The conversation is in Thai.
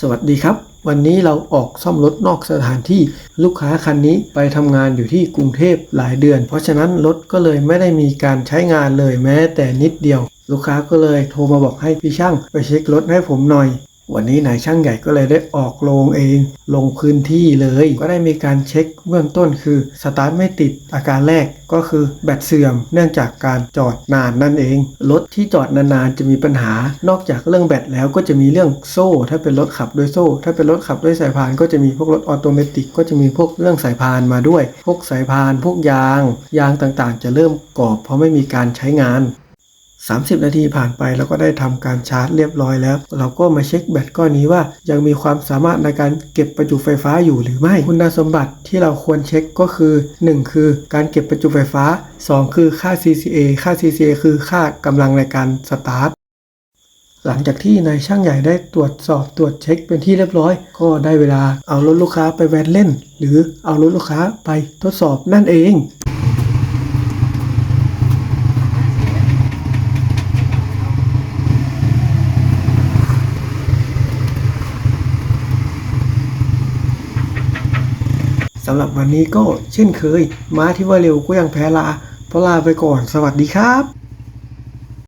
สวัสดีครับ วันนี้เราออกซ่อมรถนอกสถานที่ลูกค้าคันนี้ไปทำงานอยู่ที่กรุงเทพหลายเดือน เพราะฉะนั้นรถก็เลยไม่ได้มีการใช้งานเลยแม้แต่นิดเดียว ลูกค้าก็เลยโทรมาบอกให้พี่ช่างไปเช็ครถให้ผมหน่อย วันนี้นายช่างใหญ่ก็เลยได้ออกโรงเอง ลงพื้นที่เลย ก็ได้มีการเช็คเบื้องต้นคือสตาร์ทไม่ติดอาการแรกก็คือแบตเสื่อมเนื่องจากการจอดนานนั่นเอง รถที่จอดนานๆจะมีปัญหา นอกจากเรื่องแบตแล้วก็จะมีเรื่องโซ่ ถ้าเป็นรถขับด้วยโซ่ ถ้าเป็นรถขับด้วยสายพานก็จะมีพวกรถออโตเมติกก็จะมีพวกเรื่องสายพานมาด้วย พวกสายพานพวกยาง ยางต่างๆ จะเริ่มกรอบเพราะไม่มีการใช้งาน 30 นาทีผ่านไปแล้วก็ได้ทำการชาร์จเรียบร้อยแล้ว เราก็มาเช็คแบตก้อนนี้ว่า ยังมีความสามารถในการเก็บประจุไฟฟ้าอยู่หรือไม่ คุณสมบัติที่เราควรเช็คก็คือ 1 คือการเก็บประจุไฟฟ้า 2 คือค่า CCA ค่า CCA คือค่ากำลังในการสตาร์ทหลังจากที่นายช่างใหญ่ได้ตรวจสอบตรวจเช็คเป็นที่เรียบร้อย ก็ได้เวลาเอารถลูกค้าไปแวนเล่น หรือเอารถลูกค้าไปทดสอบนั่นเอง สำหรับวันนี้ก็เช่นเคย ม้าที่ว่าเร็วก็ยังแพ้ลาเพราะลาไปก่อนสวัสดีครับ